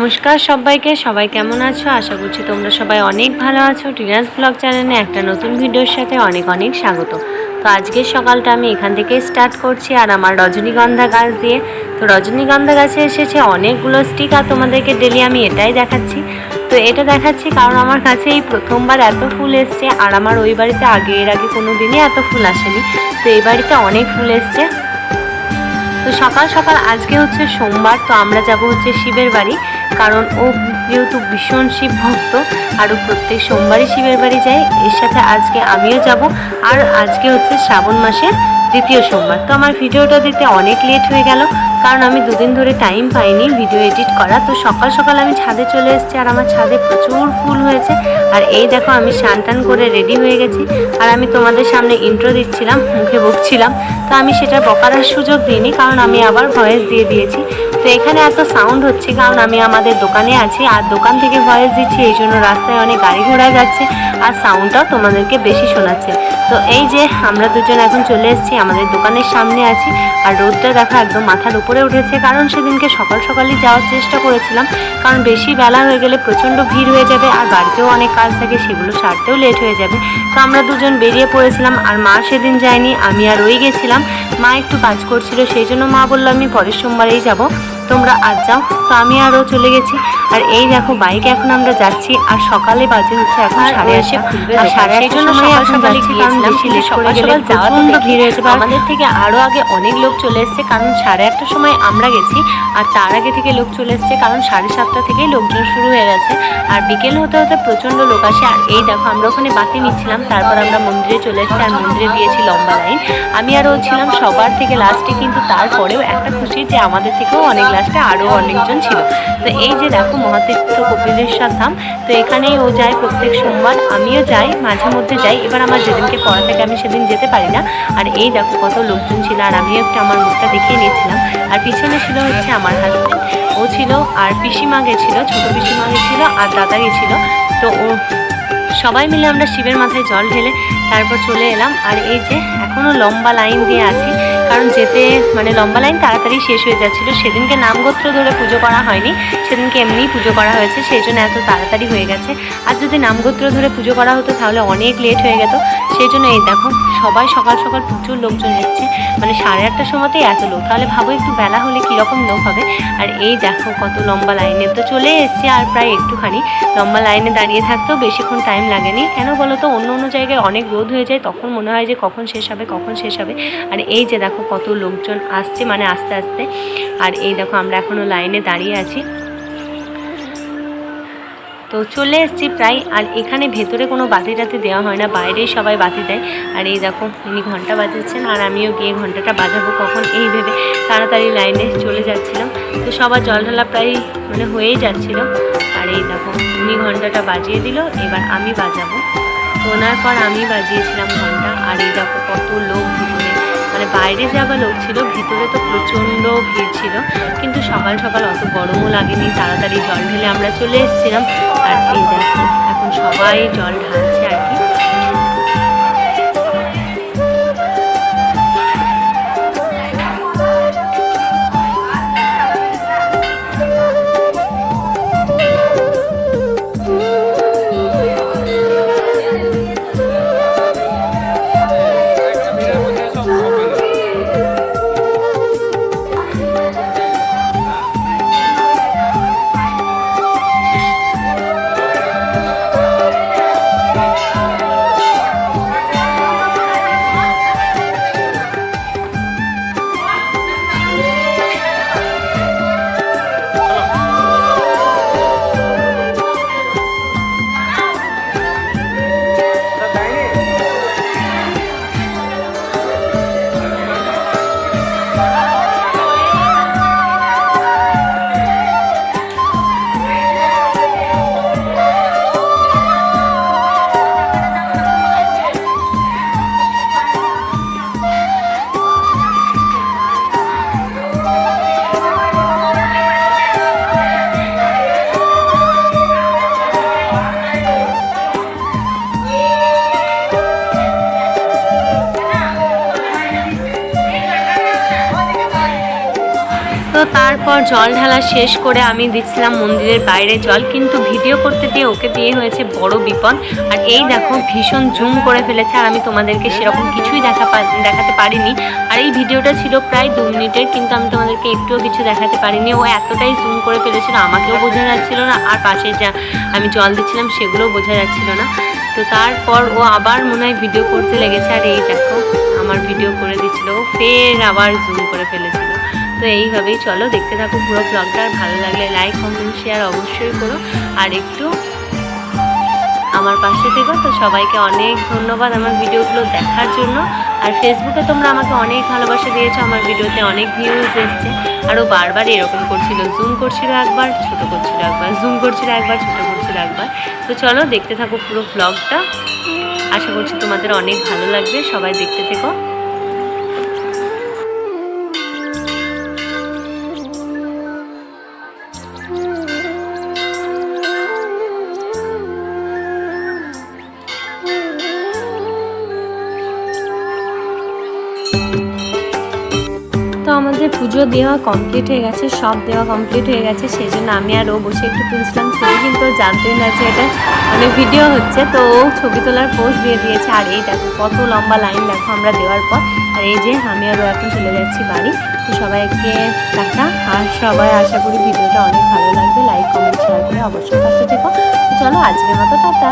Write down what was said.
নমস্কার সবাইকে, সবাই কেমন আছো? আশা করছি তোমরা সবাই অনেক ভালো আছো। টিনাস ব্লগ চ্যানেলে একটা নতুন ভিডিওর সাথে অনেক অনেক স্বাগত। তো আজকের সকালটা আমি এখান থেকে স্টার্ট করছি আর আমার রজনীগন্ধা গাছ দিয়ে। তো রজনীগন্ধা গাছে এসেছে অনেকগুলো স্টিক আর তোমাদেরকে ডেলি আমি এটাই দেখাচ্ছি। তো এটা দেখাচ্ছি কারণ আমার কাছে এই প্রথমবার এত ফুল এসছে আর আমার ওই বাড়িতে আগে, এর আগে কোনো দিনই এত ফুল আসেনি। তো এই বাড়িতে অনেক ফুল এসছে। তো সকাল সকাল আজকে হচ্ছে সোমবার, তো আমরা যাব হচ্ছে শিবের বাড়ি। কারণ ও যেহেতু ভীষণ শিব ভক্ত আরও প্রত্যেক সোমবারই শিবের বাড়ি যায়। এর সাথে আজকে আমিও যাব। আর আজকে হচ্ছে শ্রাবণ মাসের দ্বিতীয় সোমবার। তো আমার ভিডিওটা দিতে অনেক লেট হয়ে গেল, কারণ আমি দুদিন ধরে টাইম পাইনি ভিডিও এডিট করা। তো সকাল সকাল আমি ছাদে চলে এসেছি আর আমার ছাদে প্রচুর ফুল হয়েছে। আর এই দেখো আমি স্নান টান করে রেডি হয়ে গেছি। আর আমি তোমাদের সামনে ইন্ট্রো দিচ্ছিলাম, মুখে বকছিলাম। তো আমি সেটা বকার আর সুযোগ দিইনি, কারণ আমি আবার ভয়েস দিয়ে দিয়েছি। তো এখানে এত সাউন্ড হচ্ছে, কারণ আমি আমাদের দোকানে আছি। আর দোকান থেকে ভয়েস দিচ্ছি, এই জন্য রাস্তায় অনেক গাড়ি ঘোড়া যাচ্ছে। আর সাউন্ডটাও তোমাদেরকে বেশি শোনাচ্ছে। তো এই যে আমরা দুজন এখন চলে এসেছি আমাদের দোকানের সামনে আছি। আর রোদটা দেখো একদম মাথার উপরে উঠেছে, কারণ সেদিনকে সকাল সকালই যাওয়ার চেষ্টা করেছিলাম। কারণ বেশি বেলা হয়ে গেলে প্রচণ্ড ভিড় হয়ে যাবে, আর বাড়িতেও অনেক কাজ থাকে, সেগুলো সারতেও লেট হয়ে যাবে। তো আমরা দুজন বেরিয়ে পড়েছিলাম, আর মা সেদিন যায়নি, আমি আর ওই গেছিলাম। মা একটু কাজ করছিল, সেই জন্য মা বলল, আমি পরের সোমবারেই যাব। তোমরা আজ যাও। তো আমি আরও চলে গেছি। আর এই দেখো বাইকে এখন আমরা যাচ্ছি। আর সকালে বাজে হচ্ছে এখন আর সাড়ে আটটা। আর। সাড়ে আটটার সময় এখন যাচ্ছি কারণ বেশি লেট সকাল করে গেলে সকাল যাওয়া প্রচণ্ড ভিড় হয়ে আর আমাদের থেকে আরও আগে অনেক লোক চলে এসছে কারণ সাড়ে আটটার সময় আমরা গেছি। আর তার আগে থেকে লোক চলে এসছে কারণ সাড়ে সাতটা থেকেই লোকজন শুরু হয়ে গেছে। আর বিকেল হতে হতে প্রচণ্ড লোক আসে। আর এই দেখো আমরা ওখানে বাতি নিচ্ছিলাম তারপর আমরা মন্দিরে চলে এসেছি। আর মন্দিরে দিয়েছি লম্বা লাইন। আমি আর ও ছিলাম সবার থেকে লাস্টে কিন্তু তারপরেও একটা খুশি যে আমাদের থেকেও অনেক লাস্টে আরও অনেকজন ছিল। তো এই যে দেখো মহাতীর্থ কপিলেশ্বর ধাম তো এখানেই ও যায় প্রত্যেক সোমবার, আমিও যাই, মাঝে মধ্যে যাই। এবার আমার যেদিনকে পড়া থেকে আমি সেদিন যেতে পারি না। আর এই দেখো কত লোকজন ছিল, আর আমিও একটু আমার মুখটা দেখিয়ে নিয়েছিলাম। আর পিছনে ছিল হচ্ছে আমার হাজব্যান্ড ও ছিল, আর পিসিমা গেছিল, ছোট পিসিমা গেছিল, আর দাদা গেছিল। তো ও, সবাই মিলে আমরা শিবের মাথায় জল ঢেলে তারপর চলে এলাম। আর এই যে এখনও লম্বা লাইন দিয়ে আছি কারণ যেতে মানে লম্বা লাইন তাড়াতাড়ি শেষ হয়ে যাচ্ছিল। সেদিনকে নামগোত্র ধরে পুজো করা হয়নি। সেদিনকে এমনিই পুজো করা হয়েছে, সেই জন্য এত তাড়াতাড়ি হয়ে গেছে। আর যদি নামগোত্র ধরে পুজো করা হতো তাহলে অনেক লেট হয়ে যেত সেই জন্য এই দেখো, সবাই সকাল সকাল প্রচুর লোকজন এসছে। মানে সাড়ে আটটার সময়তেই এত লোক। তাহলে ভাবো একটু বেলা হলে কীরকম লোক হবে। আর এই দেখো কত লম্বা লাইনে। তো চলে এসছে আর প্রায় একটুখানি। লম্বা লাইনে দাঁড়িয়ে থাকতেও বেশিক্ষণ টাইম লাগেনি। কেন বলো তো? অন্য অন্য জায়গায় অনেক রোদ হয়ে যায়, তখন মনে হয় যে কখন শেষ হবে, কখন শেষ হবে। আর এই যে দেখো কত লোকজন আসছে মানে আস্তে আস্তে। আর এই দেখো, আমরা এখনও লাইনে দাঁড়িয়ে আছি। তো চলে এসেছি প্রায়, আর এখানে ভেতরে কোনো বাতি টাতি দেওয়া হয় না, বাইরেই সবাই বাতি দেয়। আর এই দেখো, ইনি ঘণ্টা বাজাচ্ছেন আর আমিও গিয়ে ঘন্টাটা বাজাবো কখন, এই ভেবে তাড়াতাড়ি লাইনে চলে যাচ্ছিলাম। তো সবার জল ঢালা প্রায় মানে হয়েই যাচ্ছিল। আর এই দেখো, উনি ঘন্টাটা বাজিয়ে দিল, এবার আমি বাজাবো। তো ওনার পর আমি বাজিয়েছিলাম ঘণ্টা, আর এই দেখো কত লোক ভিতরে মানে বাইরে যাওয়া লোক ছিল, ভিতরে তো প্রচণ্ড ভিড় ছিল, কিন্তু সকাল সকাল অত গরমও লাগেনি, তাড়াতাড়ি জল ঢেলে আমরা চলে এসেছিলাম। আর এই দেখো, এখন সবাই জল ঢালছে আর কি। তো তারপর জল ঢালা শেষ করে আমি দিচ্ছিলাম মন্দিরের বাইরে জল, কিন্তু ভিডিও করতে দিয়ে ওকে দিয়ে হয়েছে বড় বিপদ। আর এই দেখো, ভীষণ জুম করে ফেলেছে আর আমি তোমাদেরকে সেরকম কিছুই দেখা দেখাতে পারিনি। আর এই ভিডিওটা ছিল প্রায় দু মিনিটের, কিন্তু আমি তোমাদেরকে একটুও কিছু দেখাতে পারিনি। ও এতটাই জুম করে ফেলেছিল, আমাকেও বোঝা যাচ্ছিল না, আর পাশে যা আমি জল দিচ্ছিলাম সেগুলোও বোঝা যাচ্ছিল না। তো তারপর ও আবার মনে হয় ভিডিও করতে লেগেছে, আর এই দেখো, আমার ভিডিও করে দিচ্ছিল। ও ফের আবার জুম করে ফেলেছিল। তো এইভাবেই চলো। দেখতে থাকো পুরো ব্লগটা আর ভালো লাগলে লাইক কমেন্ট শেয়ার অবশ্যই করো। আর একটু আমার পাশে থেকো। তো সবাইকে অনেক ধন্যবাদ আমার ভিডিওগুলো দেখার জন্য। আর ফেসবুকে তোমরা আমাকে অনেক ভালোবাসা দিয়েছ। আমার ভিডিওতে অনেক ভিউজ এসছে। আরও বারবার এরকম করছিল। জুম করছিল একবার, ছোট করছিল একবার জুম করছিল একবার, ছোট করছিল একবার। তো চলো, দেখতে থাকো পুরো ব্লগটা আশা করছি তোমাদের অনেক ভালো লাগবে। সবাই দেখতে থেকো। আমাদের পুজো দেওয়া কমপ্লিট হয়ে গেছে, সব দেওয়া কমপ্লিট হয়ে গেছে সেই জন্য আমি আর ও বসে একটু তুলছিলাম। ছবি কিন্তু জানতেই না যে এটা মানে ভিডিও হচ্ছে, তো ও ছবি তোলার পোস্ট দিয়ে দিয়েছে। আর এই দেখো, কত লম্বা লাইন দেখো আমরা দেওয়ার পর। আর এই যে আমি আর ও এখন চলে যাচ্ছি বাড়ি। তো সবাইকে টাকা আর সবাই আশা করি ভিডিওটা অনেক ভালো লাগবে। লাইক কমেন্ট শেয়ার করে অবশ্যই পাশে থেকো। চলো, আজকের মতো টাটা।